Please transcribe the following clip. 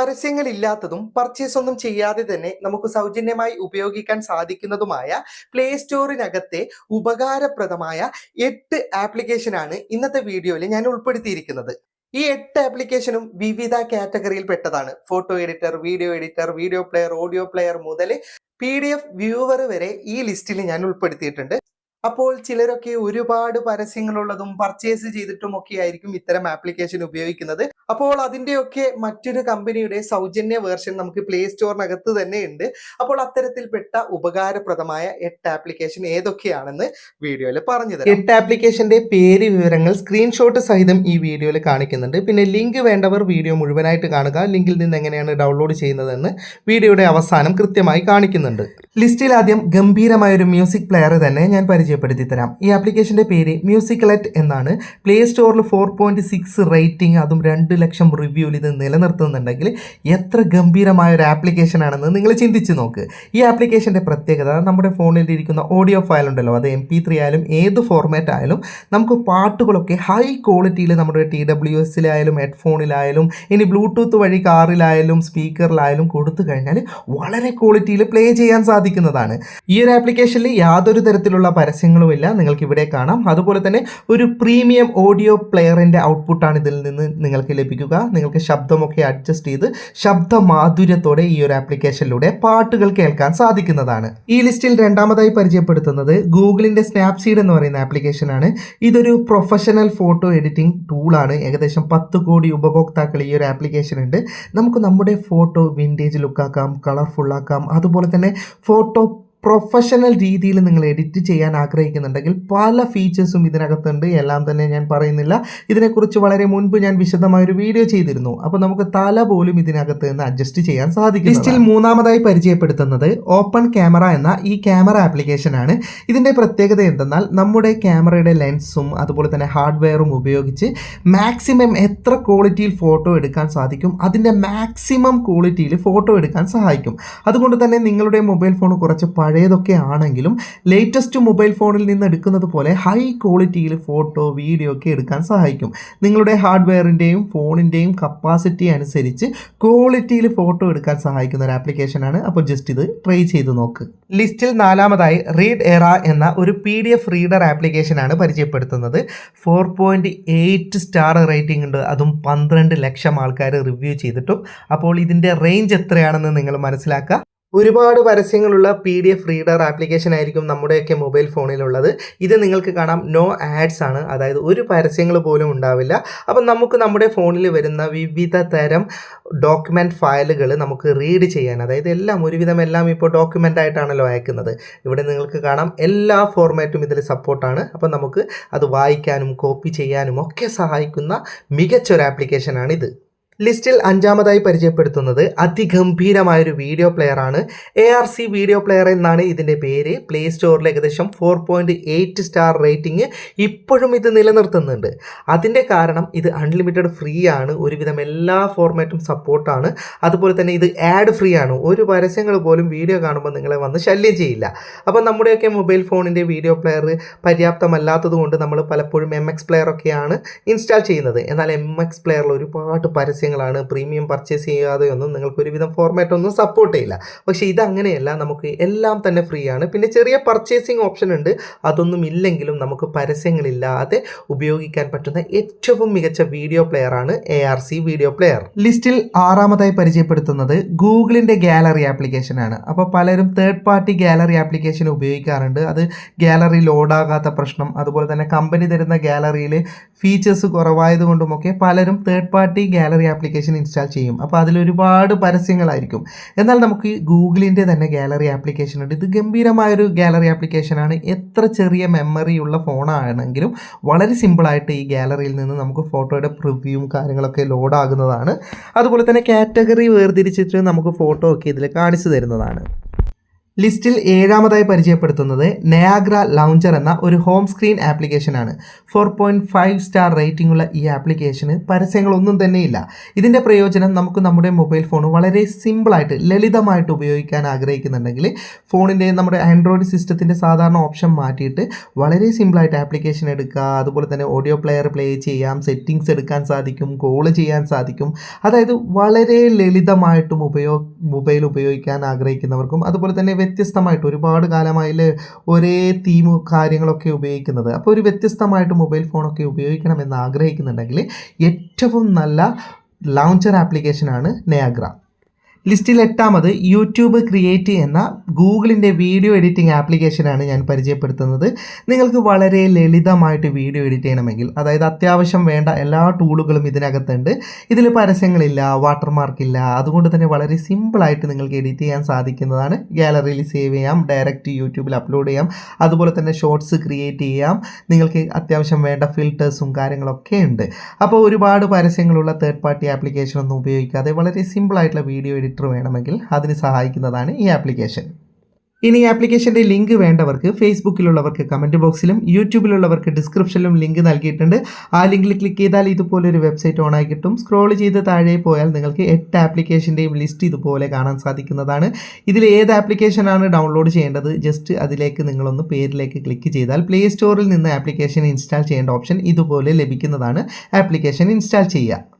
പരസ്യങ്ങളില്ലാത്തതും purchase ഒന്നും ചെയ്യാതെ തന്നെ നമുക്ക് സൗജന്യമായി ഉപയോഗിക്കാൻ സാധിക്കുന്നതുമായ പ്ലേ സ്റ്റോറിനകത്തെ ഉപകാരപ്രദമായ എട്ട് ആപ്ലിക്കേഷനാണ് ഇന്നത്തെ വീഡിയോയിൽ ഞാൻ ഉൾപ്പെടുത്തിയിരിക്കുന്നത്. ഈ എട്ട് ആപ്ലിക്കേഷനും വിവിധ കാറ്റഗറിയിൽ പെട്ടതാണ്. Photo editor video editor video player audio player മുതൽ പി ഡി എഫ് വ്യൂവർ വരെ ഈ ലിസ്റ്റിൽ ഞാൻ ഉൾപ്പെടുത്തിയിട്ടുണ്ട്. അപ്പോൾ ചിലരൊക്കെ ഒരുപാട് പരസ്യങ്ങളുള്ളതും പർച്ചേസ് ചെയ്തിട്ടും ഒക്കെ ആയിരിക്കും ഇത്തരം ആപ്ലിക്കേഷൻ ഉപയോഗിക്കുന്നത്. അപ്പോൾ അതിന്റെയൊക്കെ മറ്റൊരു കമ്പനിയുടെ സൗജന്യ വേർഷൻ നമുക്ക് പ്ലേ സ്റ്റോറിനകത്ത് തന്നെ ഉണ്ട്. അപ്പോൾ അത്തരത്തിൽപ്പെട്ട ഉപകാരപ്രദമായ എട്ട് ആപ്ലിക്കേഷൻ ഏതൊക്കെയാണെന്ന് വീഡിയോയിൽ പറഞ്ഞത് എട്ട് ആപ്ലിക്കേഷന്റെ പേര് വിവരങ്ങൾ സ്ക്രീൻഷോട്ട് സഹിതം ഈ വീഡിയോയിൽ കാണിക്കുന്നുണ്ട്. പിന്നെ ലിങ്ക് വേണ്ടവർ വീഡിയോ മുഴുവനായിട്ട് കാണുക. ലിങ്കിൽ നിന്ന് എങ്ങനെയാണ് ഡൗൺലോഡ് ചെയ്യുന്നതെന്ന് വീഡിയോയുടെ അവസാനം കൃത്യമായി കാണിക്കുന്നുണ്ട്. ലിസ്റ്റിൽ ആദ്യം ഗംഭീരമായ ഒരു മ്യൂസിക് പ്ലെയർ തന്നെ ഞാൻ പരിചയപ്പെടുത്തി തരാം. ഈ ആപ്ലിക്കേഷന്റെ പേര് മ്യൂസിക്കലറ്റ് എന്നാണ്. പ്ലേ സ്റ്റോറിൽ ഫോർ പോയിന്റ് സിക്സ് റേറ്റിംഗ് അതും രണ്ട് ലക്ഷം റിവ്യൂവിൽ ഇത് നിലനിർത്തുന്നുണ്ടെങ്കിൽ എത്ര ഗംഭീരമായ ഒരു ആപ്ലിക്കേഷൻ ആണെന്ന് നിങ്ങൾ ചിന്തിച്ച് നോക്ക്. ഈ ആപ്ലിക്കേഷന്റെ പ്രത്യേകത നമ്മുടെ ഫോണിൽ ഇരിക്കുന്ന ഓഡിയോ ഫയൽ ഉണ്ടല്ലോ അത് എം പി ത്രീ ആയാലും ഏത് ഫോർമാറ്റ് ആയാലും നമുക്ക് പാട്ടുകളൊക്കെ ഹൈ ക്വാളിറ്റിയിൽ നമ്മുടെ ടി ഡബ്ല്യു എസിലായാലും ഹെഡ്ഫോണിലായാലും ഇനി ബ്ലൂടൂത്ത് വഴി കാറിലായാലും സ്പീക്കറിലായാലും കൊടുത്തു കഴിഞ്ഞാൽ വളരെ ക്വാളിറ്റിയിൽ പ്ലേ ചെയ്യാൻ സാധിക്കുന്നതാണ് ഈ ഒരു ആപ്ലിക്കേഷനിൽ യാതൊരു തരത്തിലുള്ള പരസ്യങ്ങളുമില്ല. നിങ്ങൾക്ക് ഇവിടെ കാണാം. അതുപോലെ തന്നെ ഒരു പ്രീമിയം ഓഡിയോ പ്ലെയറിന്റെ ഔട്ട്പുട്ടാണ് ഇതിൽ നിന്ന് നിങ്ങൾക്ക് ലഭിക്കുക. നിങ്ങൾക്ക് ശബ്ദമൊക്കെ അഡ്ജസ്റ്റ് ചെയ്ത് ശബ്ദ മാധുര്യത്തോടെ ഈ ഒരു ആപ്ലിക്കേഷനിലൂടെ പാട്ടുകൾ കേൾക്കാൻ സാധിക്കുന്നതാണ്. ഈ ലിസ്റ്റിൽ രണ്ടാമതായി പരിചയപ്പെടുത്തുന്നത് ഗൂഗിളിന്റെ സ്നാപ്സീഡ് എന്ന് പറയുന്ന ആപ്ലിക്കേഷനാണ് ഇതൊരു പ്രൊഫഷണൽ ഫോട്ടോ എഡിറ്റിംഗ് ടൂളാണ് ഏകദേശം പത്ത് കോടി ഉപഭോക്താക്കൾ ഈ ഒരു ആപ്ലിക്കേഷൻ ഉണ്ട്. നമുക്ക് നമ്മുടെ ഫോട്ടോ വിന്റേജ് ലുക്കാക്കാം കളർഫുൾ ആക്കാം. അതുപോലെ തന്നെ ഫോട്ടോ പ്രൊഫഷണൽ രീതിയിൽ നിങ്ങൾ എഡിറ്റ് ചെയ്യാൻ ആഗ്രഹിക്കുന്നുണ്ടെങ്കിൽ പല ഫീച്ചേഴ്സും ഇതിനകത്തുണ്ട്. എല്ലാം തന്നെ ഞാൻ പറയുന്നില്ല. ഇതിനെക്കുറിച്ച് വളരെ മുൻപ് ഞാൻ വിശദമായ ഒരു വീഡിയോ ചെയ്തിരുന്നു. അപ്പോൾ നമുക്ക് തല പോലും ഇതിനകത്ത് നിന്ന് അഡ്ജസ്റ്റ് ചെയ്യാൻ സാധിക്കും ലിസ്റ്റിൽ മൂന്നാമതായി പരിചയപ്പെടുത്തുന്നത് ഓപ്പൺ ക്യാമറ എന്ന ഈ ക്യാമറ ആപ്ലിക്കേഷനാണ് ഇതിന്റെ പ്രത്യേകത എന്തെന്നാൽ നമ്മുടെ ക്യാമറയുടെ ലെൻസും അതുപോലെ തന്നെ ഹാർഡ്വെയറും ഉപയോഗിച്ച് മാക്സിമം എത്ര ക്വാളിറ്റിയിൽ ഫോട്ടോ എടുക്കാൻ സാധിക്കും അതിന്റെ മാക്സിമം ക്വാളിറ്റിയിൽ ഫോട്ടോ എടുക്കാൻ സഹായിക്കും. അതുകൊണ്ട് തന്നെ നിങ്ങളുടെ മൊബൈൽ ഫോൺ കുറച്ച് പഴയതൊക്കെ ആണെങ്കിലും ലേറ്റസ്റ്റ് മൊബൈൽ ഫോണിൽ നിന്ന് എടുക്കുന്നത് പോലെ ഹൈ ക്വാളിറ്റിയിൽ ഫോട്ടോ വീഡിയോ ഒക്കെ എടുക്കാൻ സഹായിക്കും. നിങ്ങളുടെ ഹാർഡ്വെയറിന്റെയും ഫോണിന്റെയും കപ്പാസിറ്റി അനുസരിച്ച് ക്വാളിറ്റിയിൽ ഫോട്ടോ എടുക്കാൻ സഹായിക്കുന്ന ഒരു ആപ്ലിക്കേഷനാണ് അപ്പോൾ ജസ്റ്റ് ഇത് ട്രൈ ചെയ്ത് നോക്ക്. ലിസ്റ്റിൽ നാലാമതായി റീഡ് എറ എന്ന ഒരു പി ഡി എഫ് റീഡർ ആപ്ലിക്കേഷനാണ് പരിചയപ്പെടുത്തുന്നത്. Four point eight star rating ഉണ്ട്. അതും പന്ത്രണ്ട് ലക്ഷം ആൾക്കാർ റിവ്യൂ ചെയ്തിട്ടും. അപ്പോൾ ഇതിന്റെ റേഞ്ച് എത്രയാണെന്ന് നിങ്ങൾ മനസ്സിലാക്കുക. ഒരുപാട് പരസ്യങ്ങളുള്ള P D F reader application ആയിരിക്കും നമ്മുടെയൊക്കെ മൊബൈൽ ഫോണിലുള്ളത് ഇത് നിങ്ങൾക്ക് കാണാം. നോ ആഡ്സ് ആണ്. അതായത് ഒരു പരസ്യങ്ങൾ പോലും ഉണ്ടാവില്ല. അപ്പം നമുക്ക് നമ്മുടെ ഫോണിൽ വരുന്ന വിവിധ തരം ഡോക്യുമെന്റ് ഫയലുകൾ നമുക്ക് റീഡ് ചെയ്യാൻ അതായത് എല്ലാം ഒരുവിധം എല്ലാം ഇപ്പോൾ ഡോക്യുമെന്റ് ആയിട്ടാണല്ലോ അയക്കുന്നത്. ഇവിടെ നിങ്ങൾക്ക് കാണാം. എല്ലാ ഫോർമാറ്റും ഇതിൽ സപ്പോർട്ടാണ് അപ്പം നമുക്ക് അത് വായിക്കാനും കോപ്പി ചെയ്യാനും ഒക്കെ സഹായിക്കുന്ന മികച്ചൊരു ആപ്ലിക്കേഷനാണിത് ലിസ്റ്റിൽ അഞ്ചാമതായി പരിചയപ്പെടുത്തുന്നത് അതിഗംഭീരമായ ഒരു വീഡിയോ പ്ലെയറാണ്. A R C video player എന്നാണ് ഇതിന്റെ പേര്. പ്ലേ സ്റ്റോറിൽ ഏകദേശം four point eight star rating ഇപ്പോഴും ഇത് നിലനിർത്തുന്നുണ്ട്. അതിന്റെ കാരണം ഇത് അൺലിമിറ്റഡ് ഫ്രീ ആണ്. ഒരുവിധം എല്ലാ ഫോർമാറ്റും സപ്പോർട്ടാണ് അതുപോലെ തന്നെ ഇത് ആഡ് ഫ്രീ ആണ്. ഒരു പരസ്യങ്ങൾ പോലും വീഡിയോ കാണുമ്പോൾ നിങ്ങളെ വന്ന് ശല്യം ചെയ്യില്ല. അപ്പോൾ നമ്മുടെയൊക്കെ മൊബൈൽ ഫോണിന്റെ വീഡിയോ പ്ലെയർ പര്യാപ്തമല്ലാത്തത് കൊണ്ട് നമ്മൾ പലപ്പോഴും എം എക്സ് പ്ലെയർ ഒക്കെയാണ് ഇൻസ്റ്റാൾ ചെയ്യുന്നത്. എന്നാൽ എം എക്സ് പ്ലെയറിൽ ഒരുപാട് പരസ്യങ്ങളാണ് പ്രീമിയം പർച്ചേസ് ചെയ്യാതെ ഒന്നും നിങ്ങൾക്ക് ഒരുവിധം ഫോർമാറ്റ് ഒന്നും സപ്പോർട്ട് ചെയ്യില്ല. പക്ഷേ ഇതങ്ങനെയല്ല നമുക്ക് എല്ലാം തന്നെ ഫ്രീ ആണ്. പിന്നെ ചെറിയ പർച്ചേസിങ് ഓപ്ഷൻ ഉണ്ട്. അതൊന്നും ഇല്ലെങ്കിലും നമുക്ക് പരസ്യങ്ങളില്ലാതെ ഉപയോഗിക്കാൻ പറ്റുന്ന ഏറ്റവും മികച്ച വീഡിയോ പ്ലെയർ ആണ് A R C video player ലിസ്റ്റിൽ ആറാമതായി പരിചയപ്പെടുത്തുന്നത് ഗൂഗിളിന്റെ ഗാലറി ആപ്ലിക്കേഷൻ ആണ്. അപ്പോൾ പലരും തേർഡ് പാർട്ടി ഗാലറി ആപ്ലിക്കേഷൻ ഉപയോഗിക്കാറുണ്ട്. അത് ഗാലറി ലോഡാകാത്ത പ്രശ്നം അതുപോലെ തന്നെ കമ്പനി തരുന്ന ഗാലറിയിൽ ഫീച്ചേഴ്സ് കുറവായതുകൊണ്ടുമൊക്കെ പലരും third party gallery application install ചെയ്യും. അപ്പോൾ അതിൽ ഒരുപാട് പരസ്യങ്ങളായിരിക്കും. എന്നാൽ നമുക്ക് ഗൂഗിളിന്റെ തന്നെ ഗാലറി ആപ്ലിക്കേഷൻ ഉണ്ട്. ഇത് ഗംഭീരമായൊരു ഗാലറി ആപ്ലിക്കേഷനാണ് എത്ര ചെറിയ മെമ്മറി ഉള്ള ഫോണാണെങ്കിലും വളരെ സിമ്പിളായിട്ട് ഈ ഗാലറിയിൽ നിന്ന് നമുക്ക് ഫോട്ടോയുടെ പ്രിവ്യൂവും കാര്യങ്ങളൊക്കെ ലോഡ് ആകുന്നതാണ്. അതുപോലെ തന്നെ കാറ്റഗറി വേർതിരിച്ചിട്ട് നമുക്ക് ഫോട്ടോ ഒക്കെ ഇതിൽ കാണിച്ചു തരുന്നതാണ്. ലിസ്റ്റിൽ ഏഴാമതായി പരിചയപ്പെടുത്തുന്നത് നയാഗ്ര ലൗഞ്ചർ എന്ന ഒരു ഹോം സ്ക്രീൻ ആപ്ലിക്കേഷനാണ് four point five star rating ഉള്ള ഈ ആപ്ലിക്കേഷന് പരസ്യങ്ങളൊന്നും തന്നെയില്ല. ഇതിന്റെ പ്രയോജനം നമുക്ക് നമ്മുടെ മൊബൈൽ ഫോൺ വളരെ സിമ്പിളായിട്ട് ലളിതമായിട്ട് ഉപയോഗിക്കാൻ ആഗ്രഹിക്കുന്നുണ്ടെങ്കിൽ ഫോണിന്റെ നമ്മുടെ ആൻഡ്രോയിഡ് സിസ്റ്റത്തിന്റെ സാധാരണ ഓപ്ഷൻ മാറ്റിയിട്ട് വളരെ സിമ്പിളായിട്ട് ആപ്ലിക്കേഷൻ എടുക്കുക അതുപോലെ തന്നെ ഓഡിയോ പ്ലെയർ പ്ലേ ചെയ്യാം സെറ്റിംഗ്സ് എടുക്കാൻ സാധിക്കും കോൾ ചെയ്യാൻ സാധിക്കും. അതായത് വളരെ ലളിതമായിട്ടും ഉപയോഗ മൊബൈൽ ഉപയോഗിക്കാൻ ആഗ്രഹിക്കുന്നവർക്കും അതുപോലെ തന്നെ വ്യത്യസ്തമായിട്ട് ഒരുപാട് കാലമായി ഒരേ തീം കാര്യങ്ങളൊക്കെ ഉപയോഗിക്കുന്നത്. അപ്പോൾ ഒരു വ്യത്യസ്തമായിട്ട് മൊബൈൽ ഫോണൊക്കെ ഉപയോഗിക്കണമെന്ന് ആഗ്രഹിക്കുന്നുണ്ടെങ്കിൽ ഏറ്റവും നല്ല ലോഞ്ചർ ആപ്ലിക്കേഷനാണ് നയാഗ്ര ലിസ്റ്റിൽ എട്ടാമത് യൂട്യൂബ് ക്രിയേറ്റ് എന്ന ഗൂഗിളിന്റെ വീഡിയോ എഡിറ്റിംഗ് ആപ്ലിക്കേഷനാണ് ഞാൻ പരിചയപ്പെടുത്തുന്നത്. നിങ്ങൾക്ക് വളരെ ലളിതമായിട്ട് വീഡിയോ എഡിറ്റ് ചെയ്യണമെങ്കിൽ അതായത് അത്യാവശ്യം വേണ്ട എല്ലാ ടൂളുകളും ഇതിനകത്തുണ്ട്. ഇതിൽ പരസ്യങ്ങളില്ല വാട്ടർമാർക്ക് ഇല്ല അതുകൊണ്ട് തന്നെ വളരെ സിമ്പിളായിട്ട് നിങ്ങൾക്ക് എഡിറ്റ് ചെയ്യാൻ സാധിക്കുന്നതാണ്. ഗാലറിയിൽ സേവ് ചെയ്യാം ഡയറക്റ്റ് യൂട്യൂബിൽ അപ്ലോഡ് ചെയ്യാം. അതുപോലെ തന്നെ ഷോർട്സ് ക്രിയേറ്റ് ചെയ്യാം. നിങ്ങൾക്ക് അത്യാവശ്യം വേണ്ട ഫിൽറ്റേഴ്സും കാര്യങ്ങളൊക്കെ ഉണ്ട്. അപ്പോൾ ഒരുപാട് പരസ്യങ്ങളുള്ള തേർഡ് പാർട്ടി ആപ്ലിക്കേഷനൊന്നും ഉപയോഗിക്കാതെ വളരെ സിമ്പിളായിട്ടുള്ള വീഡിയോ എഡിറ്റർ വേണമെങ്കിൽ അതിന് സഹായിക്കുന്നതാണ് ഈ ആപ്ലിക്കേഷൻ. ഇനി ആപ്ലിക്കേഷന്റെ ലിങ്ക് വേണ്ടവർക്ക് ഫേസ്ബുക്കിലുള്ളവർക്ക് കമന്റ് ബോക്സിലും യൂട്യൂബിലുള്ളവർക്ക് ഡിസ്ക്രിപ്ഷനിലും ലിങ്ക് നൽകിയിട്ടുണ്ട്. ആ ലിങ്കിൽ ക്ലിക്ക് ചെയ്താൽ ഇതുപോലൊരു വെബ്സൈറ്റ് ഓൺ ആയി കിട്ടും. സ്ക്രോൾ ചെയ്ത് താഴെ പോയാൽ നിങ്ങൾക്ക് എട്ട് ആപ്ലിക്കേഷന്റെയും ലിസ്റ്റ് ഇതുപോലെ കാണാൻ സാധിക്കുന്നതാണ്. ഇതിൽ ഏത് ആപ്ലിക്കേഷനാണ് ഡൗൺലോഡ് ചെയ്യേണ്ടത്? ജസ്റ്റ് അതിലേക്ക് നിങ്ങളൊന്ന് പേരിലേക്ക് ക്ലിക്ക് ചെയ്താൽ പ്ലേ സ്റ്റോറിൽ നിന്ന് ആപ്ലിക്കേഷൻ ഇൻസ്റ്റാൾ ചെയ്യേണ്ട ഓപ്ഷൻ ഇതുപോലെ ലഭിക്കുന്നതാണ്. ആപ്ലിക്കേഷൻ ഇൻസ്റ്റാൾ ചെയ്യുക.